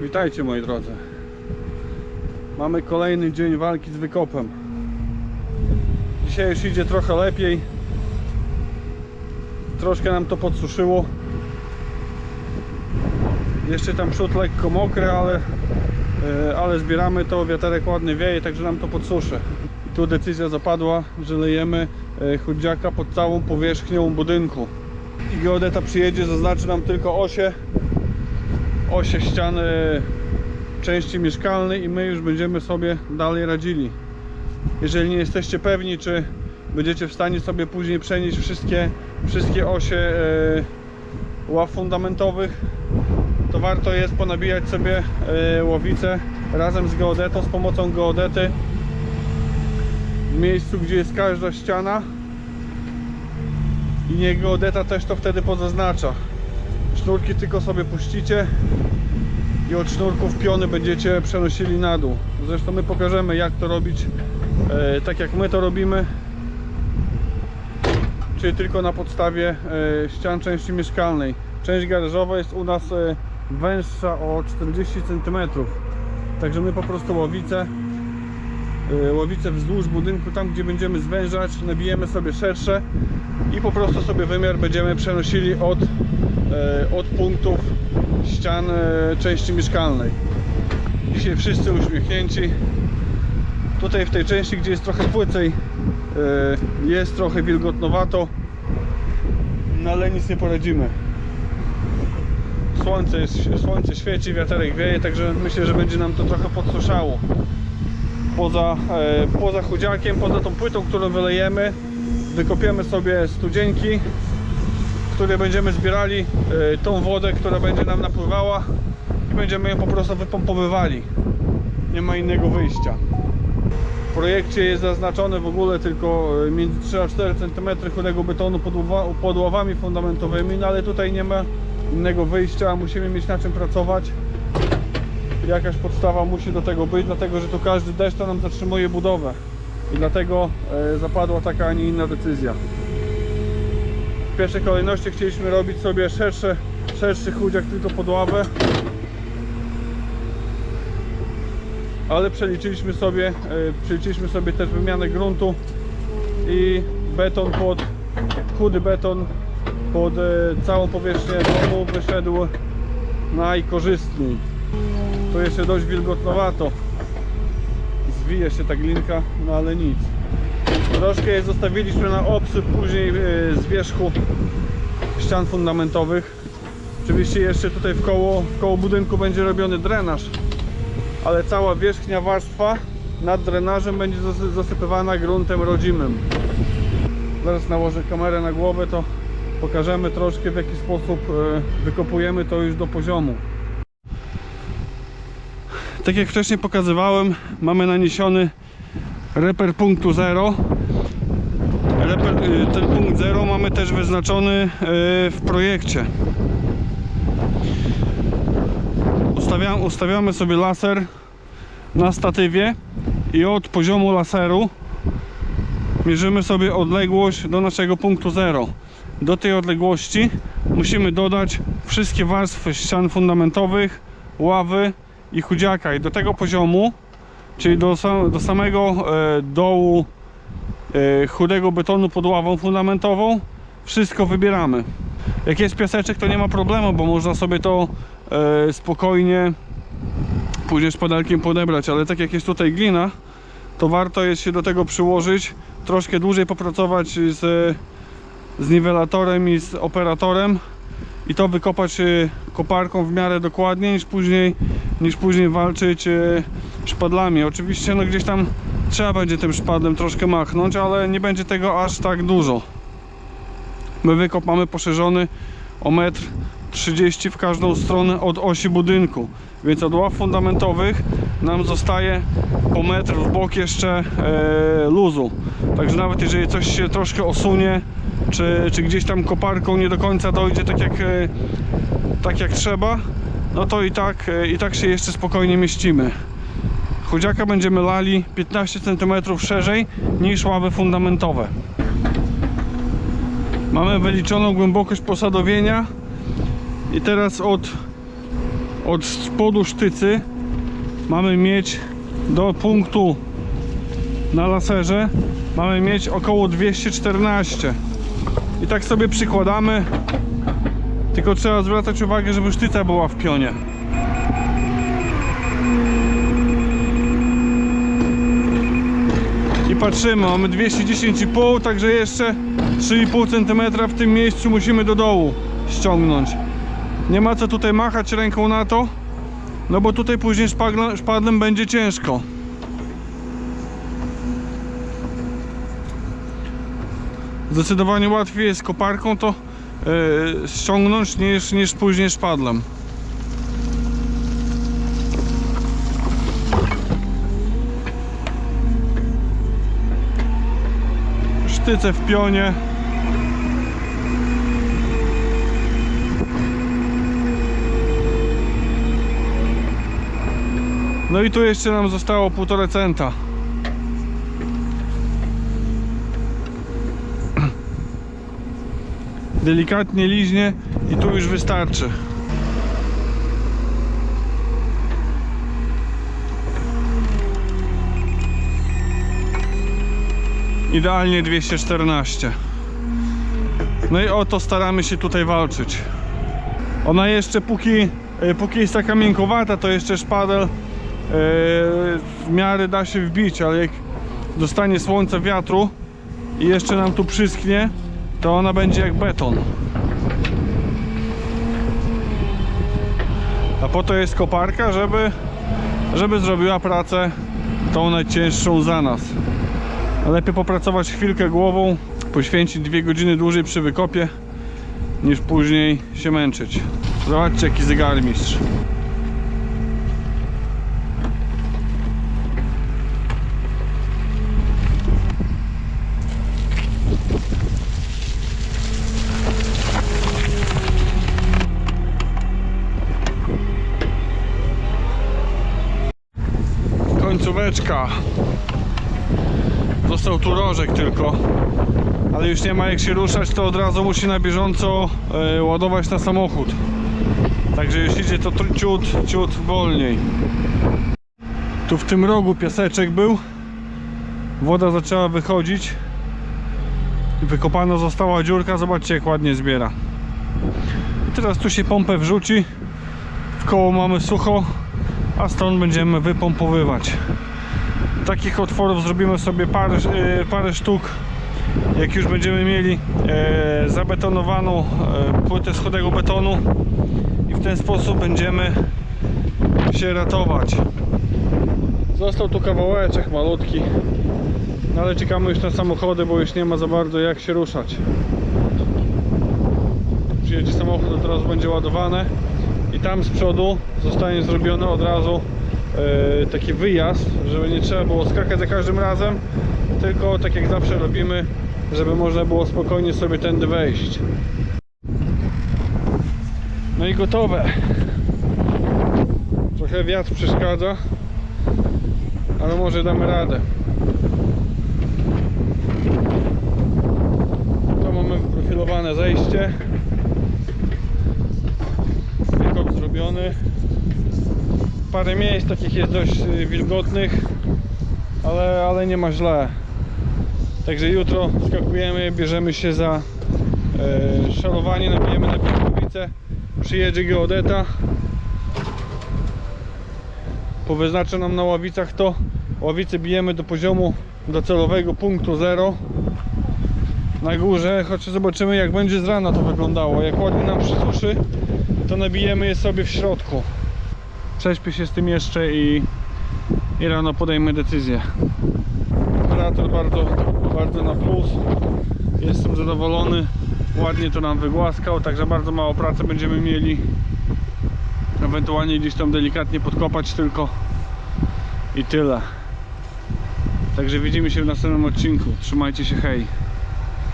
Witajcie moi drodzy. Mamy kolejny dzień walki z wykopem. Dzisiaj już idzie trochę lepiej. Troszkę nam to podsuszyło. Jeszcze tam przód lekko mokry, ale, e, ale zbieramy to, wiaterek ładny wieje, także nam to podsuszy. I tu decyzja zapadła, że lejemy e, chudziaka pod całą powierzchnią budynku. I geodeta przyjedzie, zaznaczy nam tylko osie, osie ściany części mieszkalnej i my już będziemy sobie dalej radzili. Jeżeli nie jesteście pewni, czy będziecie w stanie sobie później przenieść wszystkie, wszystkie osie e, ław fundamentowych, to warto jest ponabijać sobie e, łowice razem z geodetą, z pomocą geodety w miejscu, gdzie jest każda ściana i niech geodeta też to wtedy pozaznacza. Sznurki tylko sobie puścicie i od sznurków piony będziecie przenosili na dół. Zresztą my pokażemy jak to robić e, tak jak my to robimy. Czyli tylko na podstawie e, ścian części mieszkalnej. Część garażowa jest u nas e, węższa o 40 cm. Także my po prostu łowice e, łowice wzdłuż budynku, tam gdzie będziemy zwężać, nabijemy sobie szersze i po prostu sobie wymiar będziemy przenosili od, e, od punktów ścian e, części mieszkalnej. Dzisiaj wszyscy uśmiechnięci. Tutaj w tej części, gdzie jest trochę płycej, jest trochę wilgotnowato, no ale nic nie poradzimy. Słońce, jest, słońce świeci, wiaterek wieje, także myślę, że będzie nam to trochę podsuszało. Poza, e, poza chudziakiem, poza tą płytą, którą wylejemy, wykopiemy sobie studzienki, które będziemy zbierali e, tą wodę, która będzie nam napływała i będziemy ją po prostu wypompowywali. Nie ma innego wyjścia. W projekcie jest zaznaczone w ogóle tylko e, między 3 a 4 cm chudego betonu pod, pod ławami fundamentowymi, no ale tutaj nie ma innego wyjścia, musimy mieć na czym pracować. Jakaś podstawa musi do tego być, dlatego że tu każdy deszcz to nam zatrzymuje budowę i dlatego e, zapadła taka, a nie inna decyzja. W pierwszej kolejności chcieliśmy robić sobie szersze, szerszy chudziak tylko pod ławę. Ale przeliczyliśmy sobie, e, przeliczyliśmy sobie też wymianę gruntu i beton pod, chudy beton pod e, całą powierzchnię domu wyszedł najkorzystniej. Tu jeszcze dość wilgotnowato. Zwije się ta glinka, no ale nic. Troszkę je zostawiliśmy na obsyp później e, z wierzchu ścian fundamentowych. Oczywiście jeszcze tutaj w koło, w koło budynku będzie robiony drenaż, ale cała wierzchnia warstwa nad drenażem będzie zasy- zasypywana gruntem rodzimym. Zaraz nałożę kamerę na głowę, to pokażemy troszkę w jaki sposób e, wykopujemy to już do poziomu. Tak jak wcześniej pokazywałem, mamy naniesiony reper punktu 0 Reper, y, ten punkt 0 mamy też wyznaczony y, w projekcie. Ustawiam, ustawiamy sobie laser na statywie i od poziomu laseru mierzymy sobie odległość do naszego punktu 0. Do tej odległości musimy dodać wszystkie warstwy ścian fundamentowych, ławy i chudziaka. I do tego poziomu, czyli do, do samego e, dołu e, chudego betonu pod ławą fundamentową wszystko wybieramy. Jak jest piaseczek to nie ma problemu bo można sobie to e, spokojnie później szpadelkiem podebrać. Ale tak jak jest tutaj glina to warto jest się do tego przyłożyć troszkę dłużej popracować z, z niwelatorem i z operatorem i to wykopać e, koparką w miarę dokładnie niż później, niż później walczyć e, szpadlami. Oczywiście no gdzieś tam trzeba będzie tym szpadlem troszkę machnąć, ale nie będzie tego aż tak dużo. My wykop mamy poszerzony o metr 30 w każdą stronę od osi budynku, więc od ław fundamentowych nam zostaje po metr w bok jeszcze e, luzu. Także nawet jeżeli coś się troszkę osunie, czy, czy gdzieś tam koparką nie do końca dojdzie tak jak, e, tak jak trzeba, no to i tak, e, i tak się jeszcze spokojnie mieścimy. Chudziaka będziemy lali 15 cm szerzej niż ławy fundamentowe. Mamy wyliczoną głębokość posadowienia i teraz od, od spodu sztycy mamy mieć do punktu na laserze mamy mieć około 214 i tak sobie przykładamy. Tylko trzeba zwracać uwagę, żeby sztyca była w pionie. I patrzymy, mamy 210,5 także jeszcze 3,5 cm w tym miejscu musimy do dołu ściągnąć. Nie ma co tutaj machać ręką na to no bo tutaj później szpadlem będzie ciężko Zdecydowanie łatwiej jest koparką to yy, ściągnąć niż, niż później szpadlem. Sztyce w pionie. No i tu jeszcze nam zostało półtora centa. Delikatnie liźnie i tu już wystarczy. Idealnie 214. No i o to staramy się tutaj walczyć. Ona jeszcze póki, e, póki jest taka miękowata, to jeszcze szpadel e, w miarę da się wbić, ale jak dostanie słońca, wiatru i jeszcze nam tu przysknie, to ona będzie jak beton. A po to jest koparka, żeby, żeby zrobiła pracę tą najcięższą za nas. Lepiej popracować chwilkę głową, poświęcić dwie godziny dłużej przy wykopie, niż później się męczyć. Zobaczcie jaki zegarmistrz. Końcóweczka. Został tu rożek tylko. Ale już nie ma jak się ruszać, to od razu musi na bieżąco e, ładować na samochód. Także już idzie to ciut, ciut wolniej. Tu w tym rogu piaseczek był. Woda zaczęła wychodzić. Wykopana została dziurka. Zobaczcie jak ładnie zbiera. I teraz tu się pompę wrzuci. W koło mamy sucho a stąd będziemy wypompowywać. Takich otworów zrobimy sobie parę, e, parę sztuk. Jak już będziemy mieli e, zabetonowaną e, płytę z chudego betonu i w ten sposób będziemy się ratować. Został tu kawałeczek malutki, no ale czekamy już na samochody, bo już nie ma za bardzo jak się ruszać. Przyjedzie samochód, od razu będzie ładowane i tam z przodu zostanie zrobiony od razu taki wyjazd, żeby nie trzeba było skakać za każdym razem, tylko tak jak zawsze robimy, żeby można było spokojnie sobie tędy wejść. No i gotowe. Trochę wiatr przeszkadza, ale może damy radę. To mamy wyprofilowane zejście. Wykop zrobiony. Parę miejsc takich jest dość y, wilgotnych, ale, ale nie ma źle. Także jutro skakujemy, bierzemy się za e, szalowanie, nabijemy na piłkowicę, przyjedzie geodeta, powyznacza nam na ławicach to, ławice bijemy do poziomu docelowego punktu 0 na górze, choć zobaczymy jak będzie z rana to wyglądało, jak ładnie nam przysuszy to nabijemy je sobie w środku prześpię się z tym jeszcze i, i rano podejmę decyzję. Operator bardzo, bardzo na plus. Jestem zadowolony. Ładnie to nam wygłaskał także bardzo mało pracy będziemy mieli. Ewentualnie gdzieś tam delikatnie podkopać tylko. I tyle. Także widzimy się w następnym odcinku. Trzymajcie się hej